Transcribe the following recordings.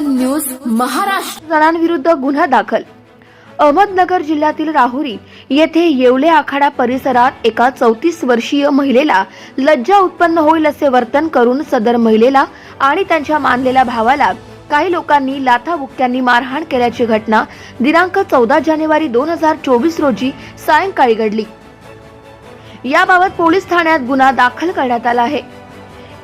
News Maharashtra. जणांविरुद्ध गुन्हा दाखल. अहमदनगर जिल्ह्यातील राहुरी येथे येवले आखाडा परिसरात एका चौतीस वर्षीय महिलेला लज्जा उत्पन्न होईल असे वर्तन करून सदर महिलेला आणि त्यांच्या मानलेल्या भावाला काही लोकांनी लाथाबुक्क्यांनी मारहाण केल्याची घटना दिनांक चौदा जानेवारी दोन हजार चोवीस रोजी सायंकाळी घडली. याबाबत पोलीस ठाण्यात गुन्हा दाखल करण्यात आला आहे.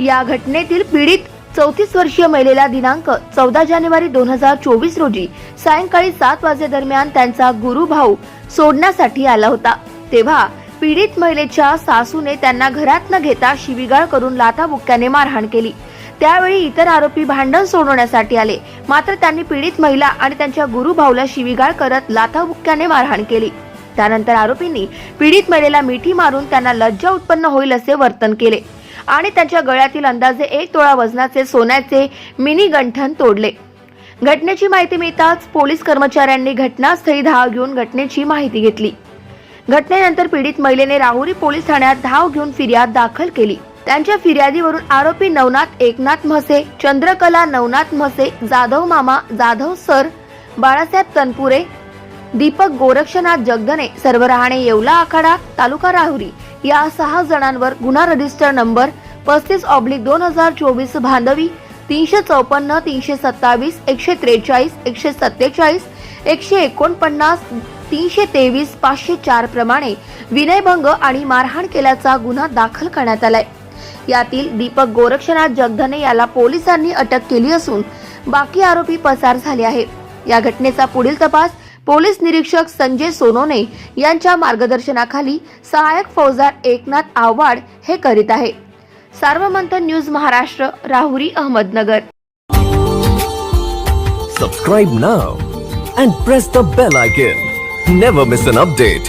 या घटनेतील पीडित चौतीस वर्षीय महिलेला दिनांक चौदा जानेवारी दोन हजार चोवीस रोजी सायंकाळी सात वाजेदरम्यान त्यांचा गुरु भाऊ सोडण्यासाठी आला होता. तेव्हा पीडित महिलेच्या सासूने त्यांना घरात न घेता शिवीगाळ करून लाथाबुक्क्याने मारहाण केली. त्यावेळी इतर आरोपी भांडण सोडवण्यासाठी आले. मात्र त्यांनी पीडित महिला आणि त्यांच्या गुरु भाऊला शिवीगाळ करत लाथाबुक्क्याने मारहाण केली. त्यानंतर आरोपींनी पीडित महिलेला मिठी मारून त्यांना लज्जा उत्पन्न होईल असे वर्तन केले. आणि त्यांच्या गळ्यातील अंदाजे एक तोळा वजनाचे सोन्याचे मिनी गंठन तोडले. घटनेची माहिती मिळताच पोलीस कर्मचाऱ्यांनी घटनास्थळी धाव घेऊन घटनेची माहिती घेतली. घटनेनंतर पीडित महिलेने राहुरी पोलीस ठाण्यात धाव घेऊन फिर्याद दाखल केली. त्यांच्या फिर्यादीवरून आरोपी नवनाथ एकनाथ म्हसे चंद्रकला नवनाथ म्हसे जाधव मामा जाधव सर बाळासाहेब तनपुरे दीपक गोरक्षनाथ जगदने सर्व राहणे येवला आखाडा तालुका राहुरी या सहा जणांवर गुन्हा रजिस्टर नंबर पस्तीस ऑब्लिक दोन हजार चोवीस भांडवी तीनशे चौपन्न तीनशे सत्तावीस एकशे त्रेचाळीस एकशे सत्तेचाळीस एकशे एकोणपन्नास तीनशे तेवीस पाचशे चार प्रमाणे विनयभंग आणि मारहाण केल्याचा गुन्हा दाखल करण्यात आलाय. यातील दीपक गोरक्षनाथ जगधने याला पोलिसांनी अटक केली असून बाकी आरोपी पसार झाले आहेत. या घटनेचा पुढील तपास पोलीस निरीक्षक संजय सोनोने यांच्या मार्गदर्शनाखाली सहाय्यक फौजदार एकनाथ आव्हाड हे करीत आहे. Sarvamanthan news Maharashtra Rahuri Ahmednagar. Subscribe now and press the bell icon never miss an update